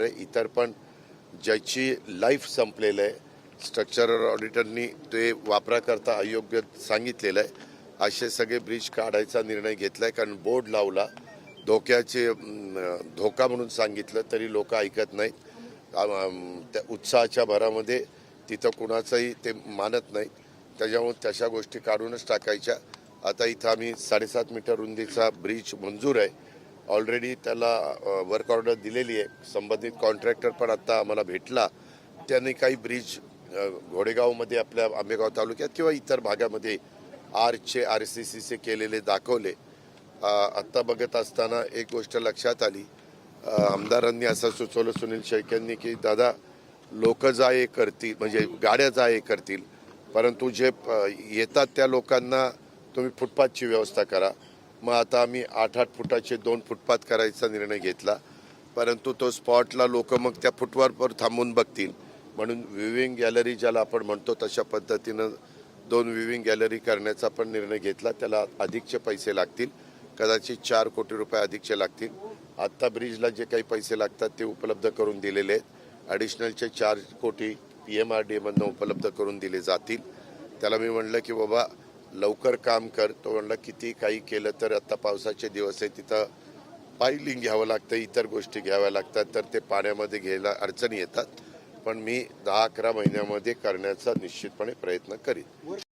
आहे. इतर पण ज्याची लाईफ संपलेलं आहे. स्ट्रक्चरल ऑडिटरनी ते वापराकरता अयोग्य सांगितलेलं आहे. असे सगळे ब्रिज काढायचा निर्णय घेतला आहे कारण बोर्ड लावला. धोक्याचे धोका म्हणून सांगितलं. तरी लोक ऐकत नाहीत. त्या उत्साहाच्या भरामध्ये तिथं कुणाचंही ते मानत नाही. त्याच्यामुळे तशा गोष्टी काढूनच टाकायच्या. आता इथं आम्ही साडेसात मीटर रुंदीचा ब्रिज मंजूर आहे. ऑलरेडी त्याला वर्क ऑर्डर दिलेली आहे. संबंधित कॉन्ट्रॅक्टर पण आता आम्हाला भेटला. त्यांनी काही ब्रिज घोडेगावमध्ये आपल्या आंबेगाव तालुक्यात किंवा इतर भागामध्ये आरचे आर सी सीचे केलेले दाखवले. आत्ता बघत असताना एक गोष्ट लक्षात आली. आमदारांनी असं सुचवलं सुनील शेख यांनी की दादा लोक जा ये करतील म्हणजे गाड्या जा ये करतील परंतु जे येतात त्या लोकांना तुम्ही फुटपाथची व्यवस्था करा. मग आता आम्ही आठ आठ फुटाचे दोन फुटपाथ करायचा निर्णय घेतला. परंतु तो स्पॉटला लोक मग त्या फुटवारवर थांबून बघतील. म्हणून विविंग गॅलरी ज्याला आपण म्हणतो तशा पद्धतीनं दोन विविंग गॅलरी करण्याचा पण निर्णय घेतला. त्याला अधिकचे पैसे लागतील. कदाचित चार कोटी रुपये अधिकचे लागतील. आत्ता ब्रिजला जे काही पैसे लागतात ते उपलब्ध करून दिलेले आहेत. ॲडिशनलचे चार कोटी पी एम आर डी एमधनं उपलब्ध करून दिले जातील. त्याला मी म्हणलं की बाबा लवकर काम कर. तो म्हणला किती काही केलं तर आता पावसाचे दिवस आहे तिथं पायलिंग घ्यावं लागतं इतर गोष्टी घ्याव्या लागतात तर ते पाण्यामध्ये घ्यायला अडचणी येतात. पण मी दहा अकरा महिन्यामध्ये करण्याचा निश्चितपणे प्रयत्न करीन.